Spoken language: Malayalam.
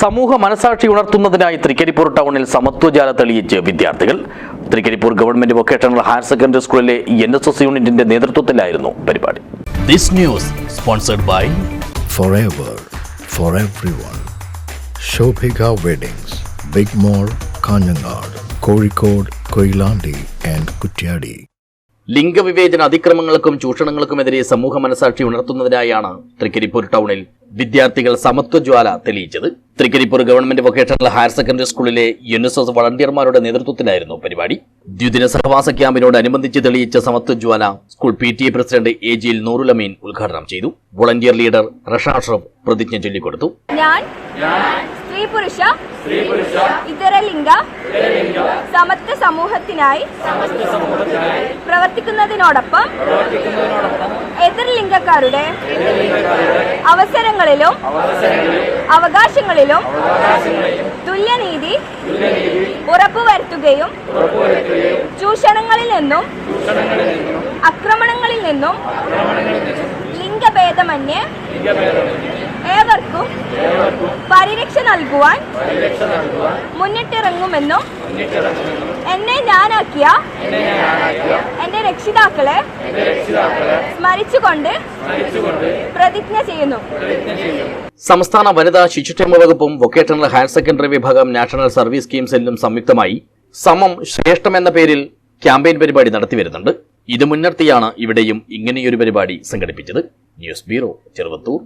സമൂഹ മനസാക്ഷി ഉണർത്തുന്നതിനായി തൃക്കരിപ്പൂർ ടൗണിൽ സമത്വജാല തെളിയിച്ച് വിദ്യാർത്ഥികൾ. Thrikaripur government vocational higher secondary സ്കൂളിലെ എൻ എസ് എസ് യൂണിറ്റിന്റെ നേതൃത്വത്തിലായിരുന്നു പരിപാടി. This news sponsored by forever for everyone. Shobhika Weddings, big mall Kanhangad Kozhikode Koilandi and Kuttiadi ലിംഗവിവേചന അതിക്രമങ്ങൾക്കും ചൂഷണങ്ങൾക്കുമെതിരെ സമൂഹ മനസാക്ഷി ഉണർത്തുന്നതിനായാണ് തൃക്കരിപ്പൂർ ടൗണിൽ വിദ്യാർത്ഥികൾ സമത്വജ്വാല തെളിയിച്ചത്. Thrikaripur government vocational higher secondary സ്കൂളിലെ എൻ എസ് എസ് വളണ്ടിയർമാരുടെ നേതൃത്വത്തിലായിരുന്നു പരിപാടി. ദ്വിദിന സഹവാസ ക്യാമ്പിനോടനുബന്ധിച്ച് തെളിയിച്ച സമത്വജ്വാല school P T A president A ജിയിൽ നൂറുലമീൻ ഉദ്ഘാടനം ചെയ്തു. വോളണ്ടിയർ ലീഡർ റഷാഷ്റഫ് പ്രതിജ്ഞ ചൊല്ലിക്കൊടുത്തു. ഞാൻ സ്ത്രീ പുരുഷ ഇതര ലിംഗ സമത്വ സമൂഹത്തിനായി പ്രവർത്തിക്കുന്നതിനോടൊപ്പം ലിംഗക്കാരുടെ അവസരങ്ങളിലും അവകാശങ്ങളിലും തുല്യനീതി ഉറപ്പുവരുത്തുകയും ചൂഷണങ്ങളിൽ നിന്നും അക്രമണങ്ങളിൽ നിന്നും ലിംഗഭേദമന്യേ ഏവർക്കും നൽകുവാൻ മുന്നിട്ടിറങ്ങുമെന്നും എന്നെ ഞാനാക്കിയ എന്റെ രക്ഷിതാക്കളെ സ്മരിച്ചുകൊണ്ട് പ്രതിജ്ഞ ചെയ്യുന്നു. സംസ്ഥാന വനിതാ ശിശുക്ഷേമ വകുപ്പും വൊക്കേഷണൽ ഹയർ സെക്കൻഡറി വിഭാഗം നാഷണൽ സർവീസ് സ്കീം സെല്ലും സംയുക്തമായി സമം ശ്രേഷ്ഠം എന്ന പേരിൽ ക്യാമ്പയിൻ പരിപാടി നടത്തിവരുന്നുണ്ട്. ഇത് മുൻനിർത്തിയാണ് ഇവിടെയും ഇങ്ങനെയൊരു പരിപാടി സംഘടിപ്പിച്ചത്. News bureau Cheruvathur.